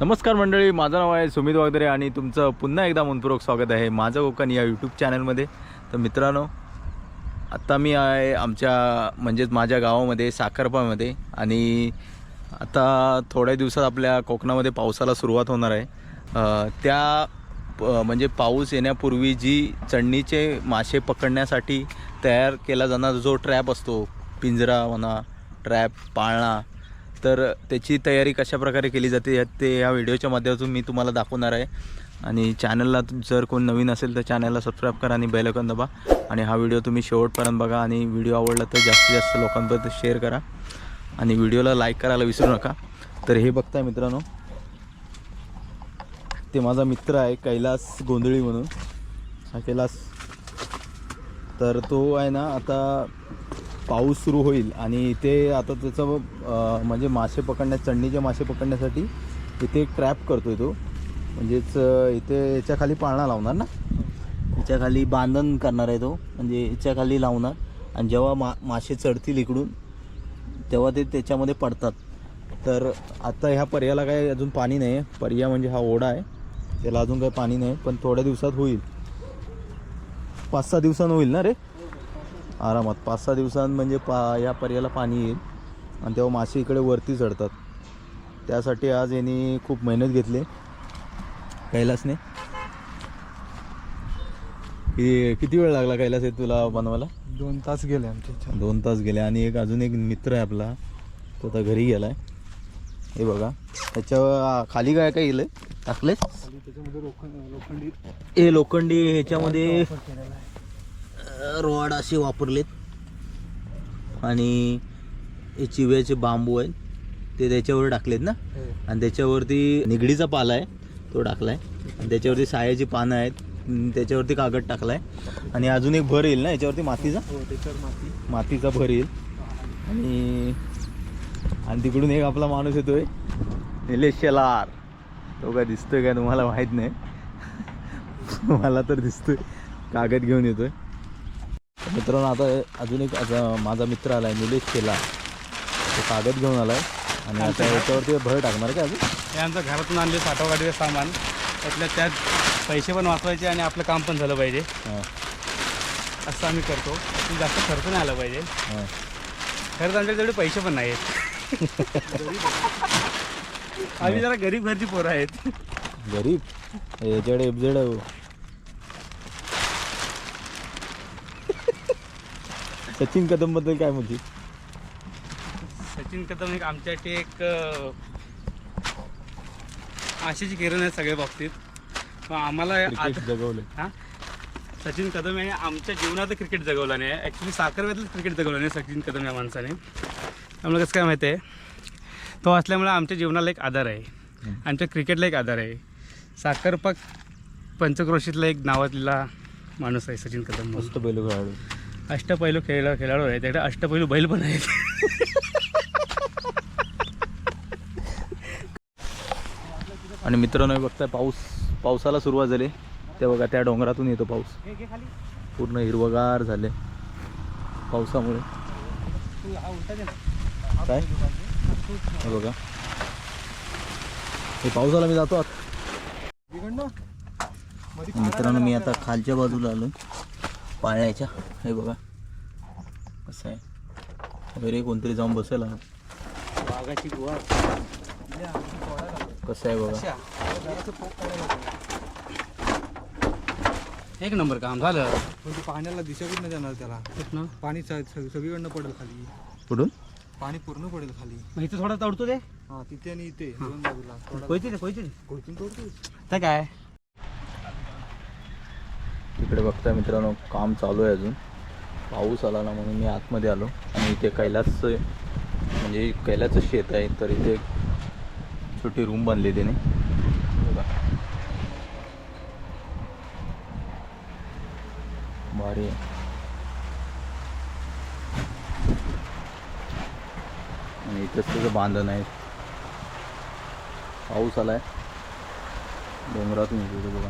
नमस्कार मंडळी माझं नाव आहे सुमित वागदरे आणि तुमचं पुन्हा एकदा मनपूर्वक स्वागत आहे माझं कोकण या यूट्यूब चॅनलमध्ये तर मित्रांनो आत्ता मी आहे आमच्या म्हणजेच माझ्या गावामध्ये साखरपामध्ये. आणि आता थोड्या दिवसात आपल्या कोकणामध्ये पावसाला सुरुवात होणार आहे. त्या प- म्हणजे पाऊस येण्यापूर्वी जी चढणीचे मासे पकडण्यासाठी तयार केला जाणारा जो ट्रॅप असतो पिंजरा म्हणा ट्रॅप पाळणा तर त्याची तयारी कशा प्रकारे केली जाते या- ते या व्हिडिओच्या माध्यमातून मी तुम्हाला दाखवणार आहे. आणि चॅनलला जर कोण नवीन असेल तर चॅनलला सबस्क्राईब करा आणि बेलकन दबा. आणि हा व्हिडिओ तुम्ही शेवटपर्यंत बघा आणि व्हिडिओ आवडला तर जास्तीत जास्त लोकांपर्यंत शेअर करा. आणि व्हिडिओला लाईक करायला विसरू नका. तर हे बघताय मित्रांनो. ते माझा मित्र आहे कैलास गोंधळी म्हणून. हा कैलास. तर तो आहे ना आता पाऊस सुरू होईल आणि इथे आता त्याचं म्हणजे मासे पकडण्या चढणीचे मासे पकडण्यासाठी इथे एक ट्रॅप करतोय तो. म्हणजेच इथे याच्या खाली पाळणा लावणार ना? याच्या खाली बांधण करणार आहे तो. म्हणजे याच्या खाली लावणार. आणि जेव्हा मा मासे चढतील इकडून तेव्हा ते त्याच्यामध्ये पडतात. तर आता ह्या पर्याला काय अजून पाणी नाही आहे पर्या म्हणजे हा ओढा आहे. त्याला अजून काही पाणी नाही. पण थोड्या दिवसात होईल. पाच सहा दिवसानं होईल ना रे? आरामात. पाच सहा दिवसांत म्हणजे पा या पर्याला पाणी येईल. आणि तेव्हा मासे इकडे वरती चढतात. त्यासाठी आज यांनी खूप मेहनत घेतली. कैलासने. कि किती वेळ लागला कैलास हे तुला बनवायला? दोन तास गेले आमचे. इथे. दोन तास गेले. आणि एक अजून एक मित्र आहे आपला. तो आता घरी गेलाय. हे बघा. त्याच्याखाली काय काय गेलंय टाकले खाली त्याच्यामध्ये लोखंड लोखंडी. हे लोखंडी ह्याच्यामध्ये आहे. रॉड असे वापरलेत. आणि हे चिव्याचे बांबू आहेत ते त्याच्यावर टाकलेत ना? हो. आणि त्याच्यावरती निगडीचा पाला आहे तो टाकलाय. आणि त्याच्यावरती सायाची पानं आहेत त्याच्यावरती कागद टाकलाय. आणि अजून एक भर येईल ना याच्यावरती मातीचा? हो मातीचा भर येईल. आणि आणि तिकडून एक आपला माणूस येतोय निलेश शेलार. तो काय दिसतोय काय तुम्हाला माहीत नाही. मला तर दिसतोय. कागद घेऊन येतोय. मित्रांनो आता अजून एक माझा मित्र आलाय निलेश शेलार तो कागद घेऊन आलाय. आणि आता याच्यावरती भर टाकणार का अजून? हे आमचं घरातून आणले साठव गाडीचे सामान. त्यातल्या त्यात पैसे पण वाचवायचे आणि आपलं काम पण झालं पाहिजे. हां. असं आम्ही करतो. पण जास्त खर्च नाही आला पाहिजे. हां. खरंच आमच्याकडे तेवढे पैसे पण नाहीत आम्ही जरा गरीब घरची पोरं आहेत. गरीब? याच्याकडे एफजेड आहे हो. सचिन कदमबद्दल काय म्हणते? सचिन कदम एक आमच्यासाठी एक आशेची किरण आहे सगळ्या बाबतीत. आम्हाला क्रिकेट जगवलं हा? सचिन कदम यांनी आमच्या जीवनात क्रिकेट जगवलं नाही. ॲक्च्युली साखरव्यातलं क्रिकेट जगवलं नाही सचिन कदम या माणसाने. आम्हाला कसं काय माहिती आहे? तो असल्यामुळे आमच्या जीवनाला एक आधार आहे. आमच्या क्रिकेटला एक आधार आहे. साखरपाक पंचक्रोशीतला एक नावातला माणूस आहे सचिन कदम. मस्त पहिलं खेळाडू अष्टपैलू खेळ खेळाडू आहे त्याकडे अष्टपैलू बैल पण आहेत. आणि मित्रांनो बघताय पाऊस पावसाला सुरुवात झाली. ते बघा त्या डोंगरातून येतो पाऊस. पूर्ण हिरवगार झाले पावसामुळे. काय? हे बघा. हे पावसाला मी जातो आत. मित्रांनो मी आता खालच्या बाजूला आलो पाळण्याच्या हे बघा. कसं आहे. वगैरे कोणतरी जाऊन बसेल हा. वाघाची गुहा. कसं आहे बघा. एक नंबर काम झालं. पण ते पाण्याला दिशा कुठनं जाणार त्याला? तेच ना पाणी स- स- सगळीकडनं पडेल खाली. कुठून? पाणी पूर्ण पडेल खाली. मग इथं थोडा तडतो ते? हा तिथे आणि इथे. दोन बाजूला. थोडा घोटून तोडतोय तर काय? इकडे बघताय मित्रांनो काम चालू आहे अजून. पाऊस आला ना म्हणून मी आतमध्ये आलो. आणि इथे कैलास म्हणजे कैलाचं शेत आहे तर इथे छोटी रूम बांधली त्याने. बघा. भारी आहे. आणि इथंच त्याचं बांधण आहे. पाऊस आला आहे डोंगरातून येतो बघा.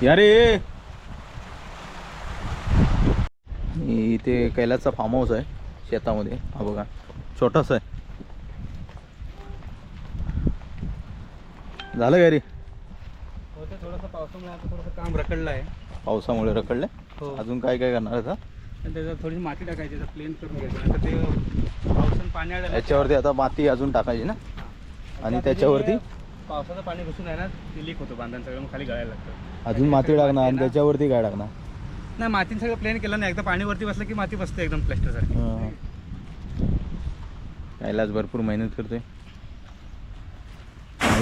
यारे! इथे कैलासचा फार्म हाऊस आहे शेतामध्ये. हा बघा छोटासा आहे. झालं का रे थोडस पावसामुळे काम रखडलं आहे. पावसामुळे रखडलं हो. अजून काय काय करणार आता? आणि माती टाकायची प्लेन करून ते पाणी याच्यावरती आता माती अजून टाकायची ना? आणि त्याच्यावरती पावसाचं पाणी घुसून आहे ना ते लीक होतं बांधण सगळं मग खाली गळायला लागतं. अजून माती टाकणार आणि. त्याच्यावरती काय टाकणार नाही मातीने सगळं प्लेन केलं नाही एकदा पाणी वरती बसलं की माती बसते एकदम प्लॅस्टर सारखी हां. कैलास भरपूर मेहनत करतोय.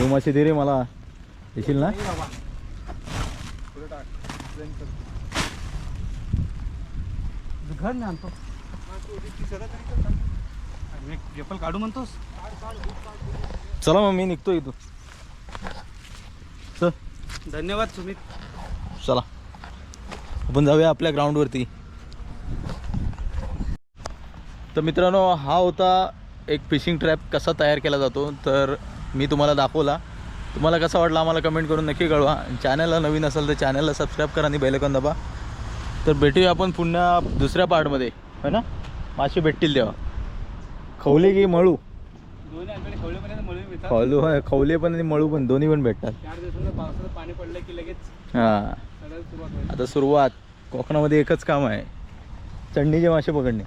माशी दे रे मला. येशील ना? घर नाही आणतो. चप्पल काढू म्हणतोस? चला मग मी निघतो इथून. धन्यवाद सुमित. चला. आपण जाऊया आपल्या ग्राउंडवरती. तर मित्रांनो हा होता एक फिशिंग ट्रॅप कसा तयार केला जातो तर मी तुम्हाला दाखवला. तुम्हाला कसा वाटला आम्हाला कमेंट करून नक्की कळवा. चॅनलला नवीन असेल तर चॅनलला सबस्क्राईब करा आणि बेलकन दबा. तर भेटूया आपण पुन्हा दुसऱ्या पार्टमध्ये है ना? मासे भेटतील तेव्हा. खवले की मळू? खवलू खवले पण आणि मळू पण दोन्ही पण भेटतात. चार दिवसांचं पावसाचं पाणी पडलं की लगेच हां. आता सुरुवात. कोकणामध्ये एकच काम आहे. चढणीचे मासे पकडणे.